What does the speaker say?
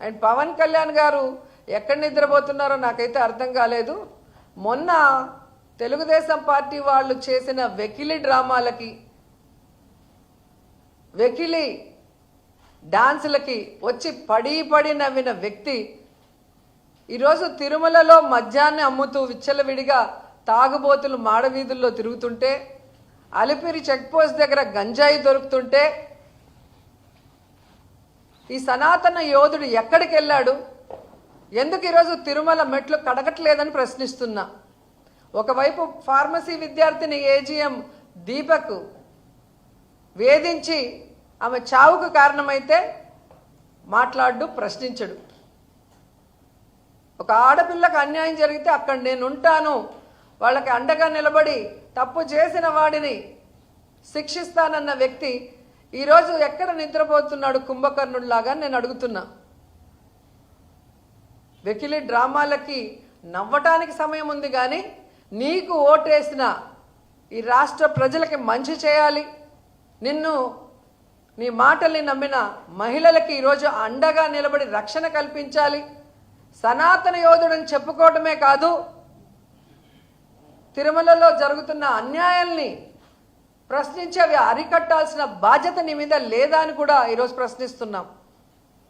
And Pawan Kalyan గారు ఎక్కడ నిద్రపోతున్నారో నాకైతే అర్థం కాలేదు. మొన్న తెలుగుదేశం పార్టీ వాళ్ళు చేసిన వెకిలి డ్రామాలకి వెకిలి డాన్సులకి వచ్చి పడి పడి నవ్విన వ్యక్తి ఈరోజు తిరుమలలో మద్యాన్ని అమ్ముతూ విచ్చలవిడిగా తాగుబోతులు మాడవీధుల్లో తిరుగుతుంటే అలిపిరి చెక్పోస్ట్ దగ్గర గంజాయి దొరుకుతుంటే ఈ సనాతన యోధుడు ఎక్కడికి వెళ్ళాడు? ఎందుకు ఈరోజు తిరుమల మెట్లు కడగట్లేదని ప్రశ్నిస్తున్నా. ఒకవైపు ఫార్మసీ విద్యార్థిని ఏజీఎం దీపక్ వేధించి ఆమె చావుకు కారణమైతే మాట్లాడు ప్రశ్నించడు. ఒక ఆడపిల్లకు అన్యాయం జరిగితే అక్కడ నేను ఉంటాను వాళ్ళకి అండగా నిలబడి తప్పు చేసిన వాడిని శిక్షిస్తానన్న వ్యక్తి ఈరోజు ఎక్కడ నిద్రపోతున్నాడు కుంభకర్ణుడిలాగా నేను అడుగుతున్నా. వెకిలి డ్రామాలకి నవ్వటానికి సమయం ఉంది కానీ నీకు ఓటేసిన ఈ రాష్ట్ర ప్రజలకి మంచి చేయాలి. నిన్ను నీ మాటల్ని నమ్మిన మహిళలకి ఈరోజు అండగా నిలబడి రక్షణ కల్పించాలి. సనాతన యోధుడని చెప్పుకోవటమే కాదు తిరుమలలో జరుగుతున్న అన్యాయాల్ని ప్రశ్నించి అవి అరికట్టాల్సిన బాధ్యత నీ మీద లేదా అని కూడా ఈరోజు ప్రశ్నిస్తున్నాం.